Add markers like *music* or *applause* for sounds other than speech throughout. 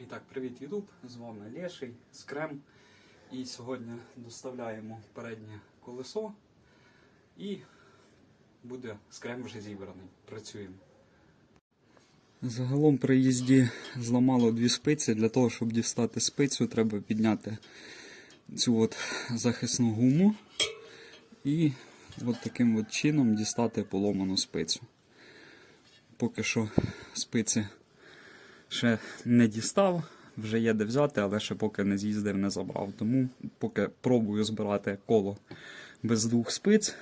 І так, привіт, Ютуб! З вами Леший, Скрем. І сьогодні доставляємо переднє колесо і буде скрем вже зібраний. Працюємо. Загалом при їзді зламало дві спиці. Для того, щоб дістати спицю, треба підняти цю от захисну гуму і от таким от чином дістати поломану спицю. Поки що спиці ще не дістав, вже є де взяти, але ще поки не з'їздив, не забрав. Тому поки пробую збирати коло без двох спиць.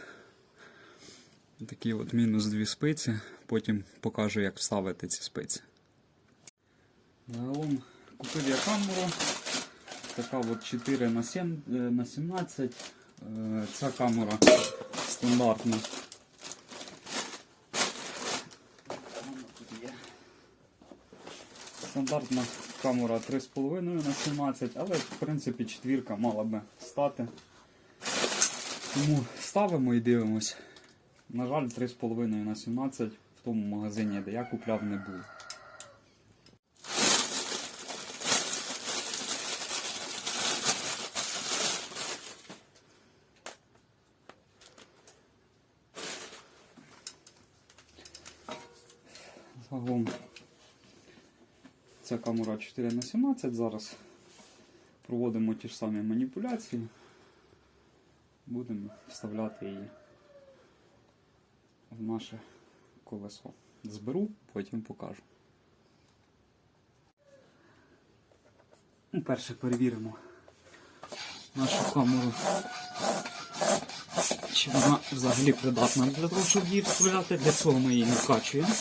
Такі от мінус дві спиці. Потім покажу, як вставити ці спиці. Загалом купив я камеру. Така от 4 на 7 е, на 17. Е, Ця камера стандартна. Вона тут є. Стандартна камера 3,5 на 17, але в принципі четвірка мала би стати. Тому ставимо і дивимось. На жаль, 3,5 на 17 в тому магазині, де я купляв, не було. Загалом ця камера 4 на 17 зараз проводимо ті ж самі маніпуляції. Будемо вставляти її в наше колесо. Зберу, потім покажу. Ну, Перше перевіримо нашу камеру. Чи вона взагалі придатна для того, щоб її вставляти. Для цього ми її накачуємо.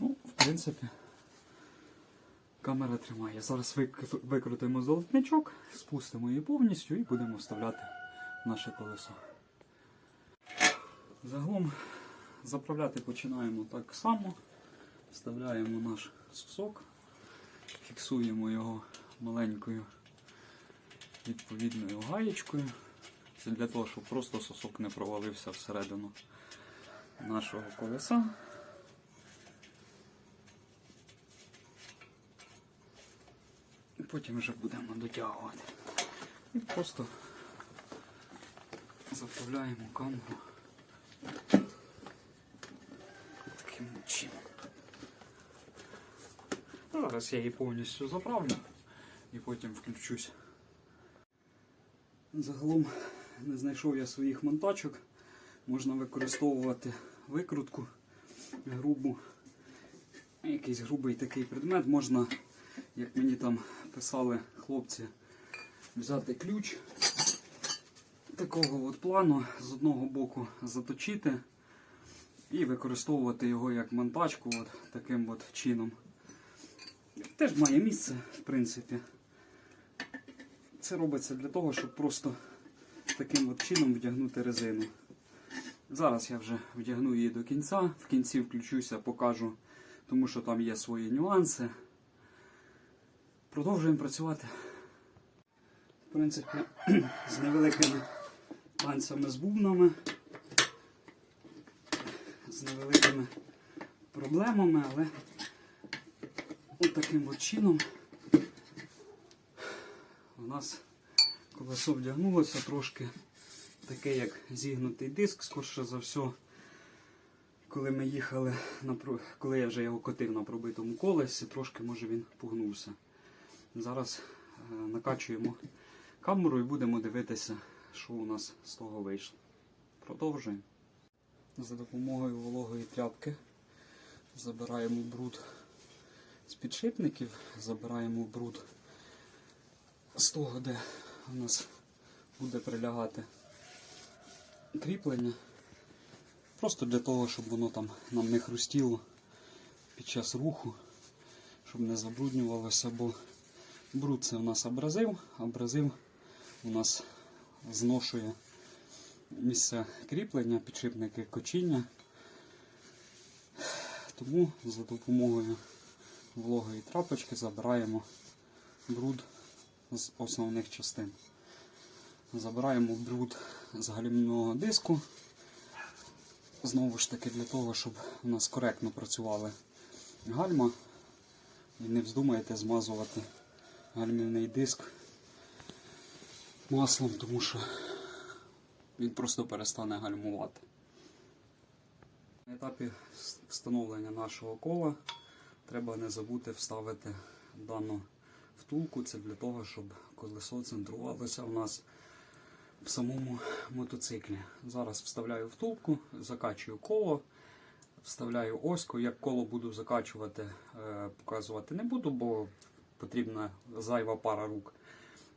Ну, в принципі, камера тримає. Зараз викрутимо золотничок, спустимо її повністю і будемо вставляти наше колесо. Загалом заправляти починаємо так само. Вставляємо наш сосок, фіксуємо його маленькою відповідною гаєчкою. Це для того, щоб просто сосок не провалився всередину нашого колеса. Потім вже будемо дотягувати. І просто заправляємо камеру таким чином. Зараз я її повністю заправлю і потім включусь. Загалом не знайшов я своїх монтачок. Можна використовувати викрутку грубу. Якийсь грубий такий предмет можна як мені там писали хлопці, взяти ключ такого от плану, з одного боку заточити і використовувати його як монтажку от таким от чином. Теж має місце, в принципі. Це робиться для того, щоб просто таким от чином вдягнути резину. Зараз я вже вдягну її до кінця, в кінці включуся, покажу, тому що там є свої нюанси. Продовжуємо працювати. В принципі, *clears throat* з невеликими танцями з бубнами, з невеликими проблемами, але от таким от чином у нас колесо вдягнулося трошки таке, як зігнутий диск, скорше за все. Коли ми їхали, коли я вже його котив на пробитому колесі, трошки може він погнувся. Зараз е, накачуємо камеру і будемо дивитися, що у нас з того вийшло. Продовжуємо. За допомогою вологої тряпки забираємо бруд з підшипників, забираємо бруд з того, де у нас буде прилягати кріплення. Просто для того, щоб воно там нам не хрустіло під час руху, щоб не забруднювалося, бо Бруд це у нас абразив, абразив у нас зношує місце кріплення, підшипники кочіння. Тому за допомогою вологої трапочки забираємо бруд з основних частин. Забираємо бруд з гальмівного диску. Знову ж таки для того, щоб у нас коректно працювали гальма. І не вздумаєте змазувати гальмівний диск маслом, тому що він просто перестане гальмувати. На етапі встановлення нашого кола треба не забути вставити дану втулку. Це для того, щоб колесо центрувалося у нас в самому мотоциклі. Зараз вставляю втулку, закачую коло, вставляю оську. Як коло буду закачувати, е, показувати не буду, бо потрібна зайва пара рук.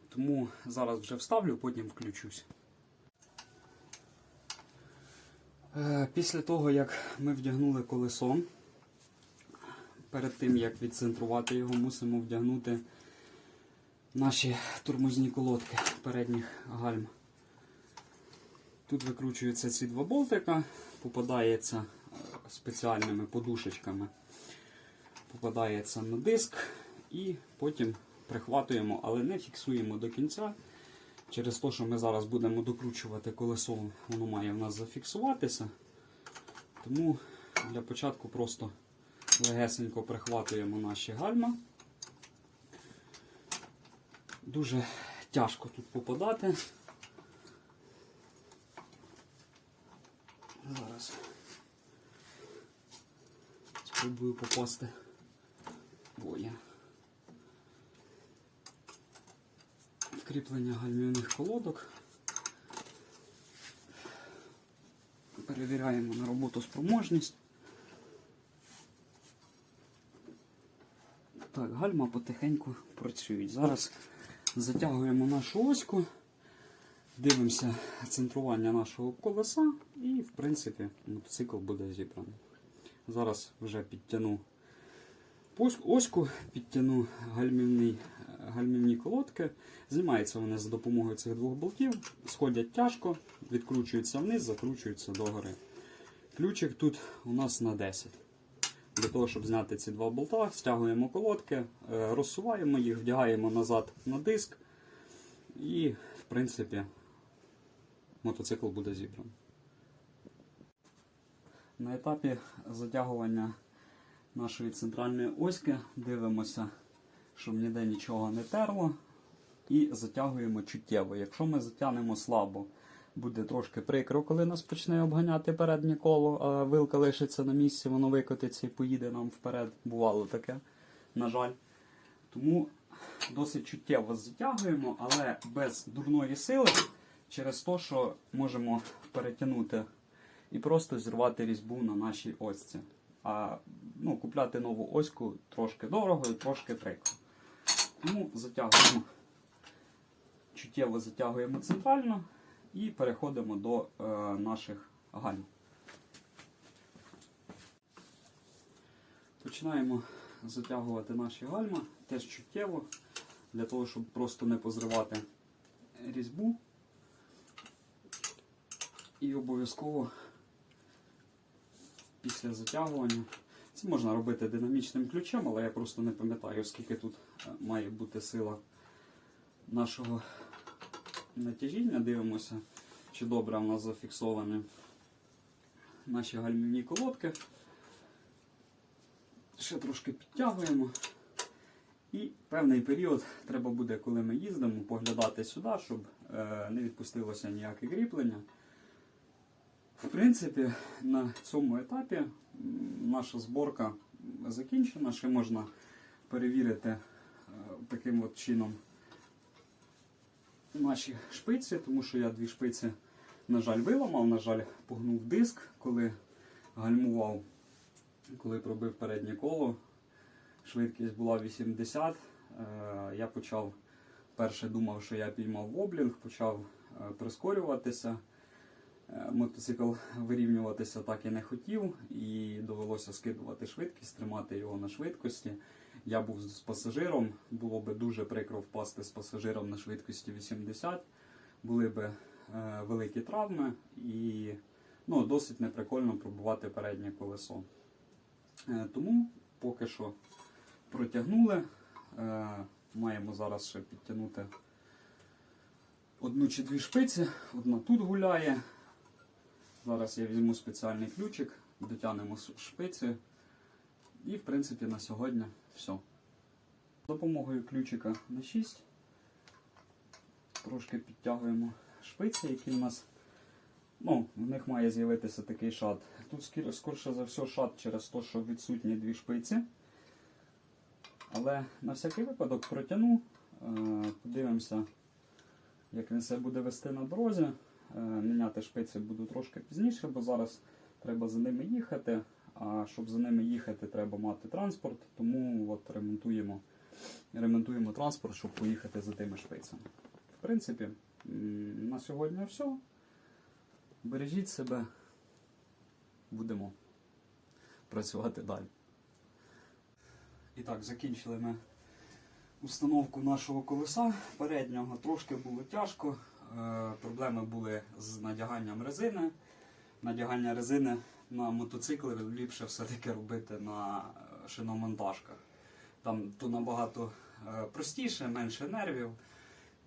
Тому зараз вже вставлю, потім включусь. Е, Після того, як ми вдягнули колесо, перед тим як відцентрувати його, мусимо вдягнути наші тормозні колодки передніх гальм. Тут викручуються ці два болтика, попадається е, спеціальними подушечками, попадається на диск і потім прихватуємо, але не фіксуємо до кінця. Через те, що ми зараз будемо докручувати колесо, воно має в нас зафіксуватися. Тому для початку просто легесенько прихватуємо наші гальма. Дуже тяжко тут попадати. Зараз спробую попасти. О, є. Кріплення гальмівних колодок. Перевіряємо на роботу спроможність. Так, гальма потихеньку працюють. Зараз затягуємо нашу оську, дивимося центрування нашого колеса і, в принципі, мотоцикл буде зібраний. Зараз вже підтягну оську, підтягну гальмівний, гальмівні колодки. Знімаються вони за допомогою цих двох болтів, сходять тяжко, відкручуються вниз, закручуються догори. Ключик тут у нас на 10. Для того, щоб зняти ці два болта, стягуємо колодки, е, розсуваємо їх, вдягаємо назад на диск і, в принципі, мотоцикл буде зібраний. На етапі затягування нашої центральної оськи дивимося, щоб ніде нічого не терло. І затягуємо чуттєво. Якщо ми затягнемо слабо, буде трошки прикро, коли нас почне обганяти переднє коло, а вилка лишиться на місці, воно викотиться і поїде нам вперед. Бувало таке, на жаль. Тому досить чуттєво затягуємо, але без дурної сили, через те, що можемо перетягнути і просто зірвати різьбу на нашій осці. А ну, купляти нову оську трошки дорого і трошки прикро. Тому затягуємо, чуттєво затягуємо центрально і переходимо до е, наших гальм. Починаємо затягувати наші гальма теж чуттєво, для того, щоб просто не позривати різьбу. І обов'язково після затягування. Це можна робити динамічним ключем, але я просто не пам'ятаю, скільки тут має бути сила нашого натяжіння. Дивимося, чи добре у нас зафіксовані наші гальмівні колодки. Ще трошки підтягуємо. І певний період треба буде, коли ми їздимо, поглядати сюди, щоб е, не відпустилося ніяке кріплення. В принципі, на цьому етапі наша зборка закінчена. Ще можна перевірити таким от чином наші шпиці, тому що я дві шпиці, на жаль, виламав, на жаль, погнув диск, коли гальмував, коли пробив переднє коло. Швидкість була 80. Е, Я почав перше думав, що я піймав воблінг, почав е, прискорюватися. Е, Мотоцикл вирівнюватися так і не хотів, і довелося скидувати швидкість, тримати його на швидкості. Я був з пасажиром, було би дуже прикро впасти з пасажиром на швидкості 80, були б е, великі травми і ну, досить неприкольно пробувати переднє колесо. Е, тому поки що протягнули. Е, маємо зараз ще підтягнути одну чи дві шпиці. Одна тут гуляє. Зараз я візьму спеціальний ключик, дотягнемо шпиці. І, в принципі, на сьогодні все. За допомогою ключика на 6 трошки підтягуємо шпиці, які в нас. Ну, в них має з'явитися такий шат. Тут скорше за все шат через те, що відсутні дві шпиці. Але на всякий випадок протягну, е, подивимося, як він себе буде вести на дорозі. Е, Міняти шпиці буду трошки пізніше, бо зараз треба за ними їхати. А щоб за ними їхати, треба мати транспорт, тому от ремонтуємо, ремонтуємо транспорт, щоб поїхати за тими шпицями. В принципі, на сьогодні все. Бережіть себе, будемо працювати далі. І так, закінчили ми установку нашого колеса переднього. Трошки було тяжко. Е, проблеми були з надяганням резини. Надягання резини на мотоцикли ліпше все-таки робити на е, шиномонтажках. Там то набагато е, простіше, менше нервів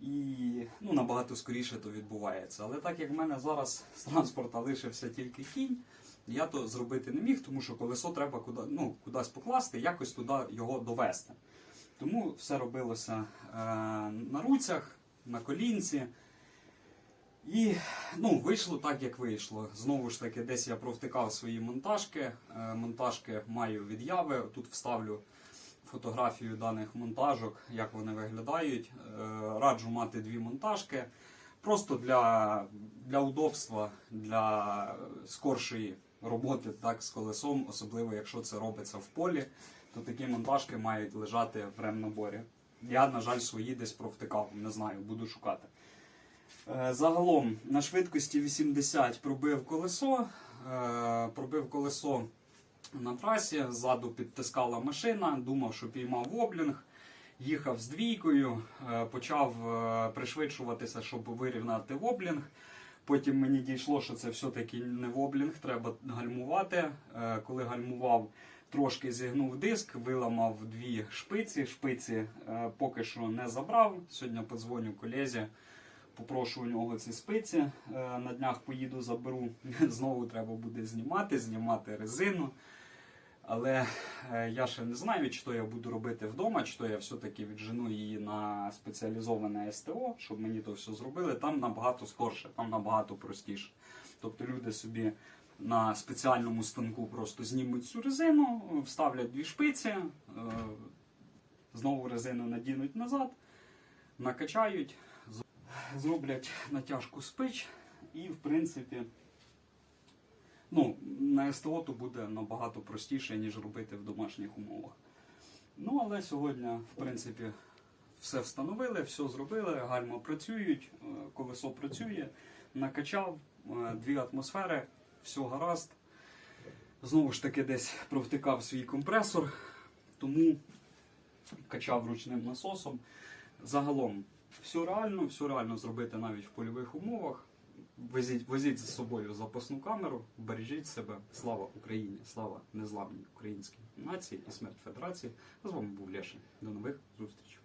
і ну, набагато скоріше то відбувається. Але так як в мене зараз з транспорта лишився тільки кінь, я то зробити не міг, тому що колесо треба куди, ну, кудись покласти, якось туди його довести. Тому все робилося е, на руцях, на колінці. І ну, вийшло так, як вийшло. Знову ж таки, десь я провтикав свої монтажки. Е, монтажки маю відяви. Тут вставлю фотографію даних монтажок, як вони виглядають. Е, раджу мати дві монтажки. Просто для, для удобства, для скоршої роботи так, з колесом, особливо якщо це робиться в полі, то такі монтажки мають лежати в ремнаборі. Я, на жаль, свої десь провтикав, не знаю, буду шукати. Е, Загалом на швидкості 80 пробив колесо. е, Пробив колесо на трасі, ззаду підтискала машина, думав, що піймав воблінг. Їхав з двійкою, е, почав пришвидшуватися, щоб вирівняти воблінг. Потім мені дійшло, що це все-таки не воблінг, треба гальмувати. Коли гальмував, трошки зігнув диск, виламав дві шпиці. Шпиці поки що не забрав. Сьогодні подзвоню колезі, попрошу у нього ці спиці. Е, На днях поїду, заберу. *laughs* Знову треба буде знімати, знімати резину. Але е, я ще не знаю, то я буду робити вдома, чи то я все-таки віджену її на спеціалізоване СТО, щоб мені то все зробили. Там набагато скорше, там набагато простіше. Тобто люди собі на спеціальному станку просто знімуть цю резину, вставлять дві шпиці, е, знову резину надінуть назад, накачають, зроблять натяжку спич і, в принципі, ну, на СТО то буде набагато простіше, ніж робити в домашніх умовах. Ну, але сьогодні, в принципі, все встановили, все зробили, гальма працюють, е, колесо працює, накачав, е, дві атмосфери, все гаразд. Знову ж таки, десь провтикав свій компресор, тому качав ручним насосом. Загалом, все реально, все реально зробити навіть в польових умовах. Везіть, везіть за собою запасну камеру, бережіть себе. Слава Україні! Слава незламній українській нації і смерть Федерації. З вами був Леший. До нових зустрічей.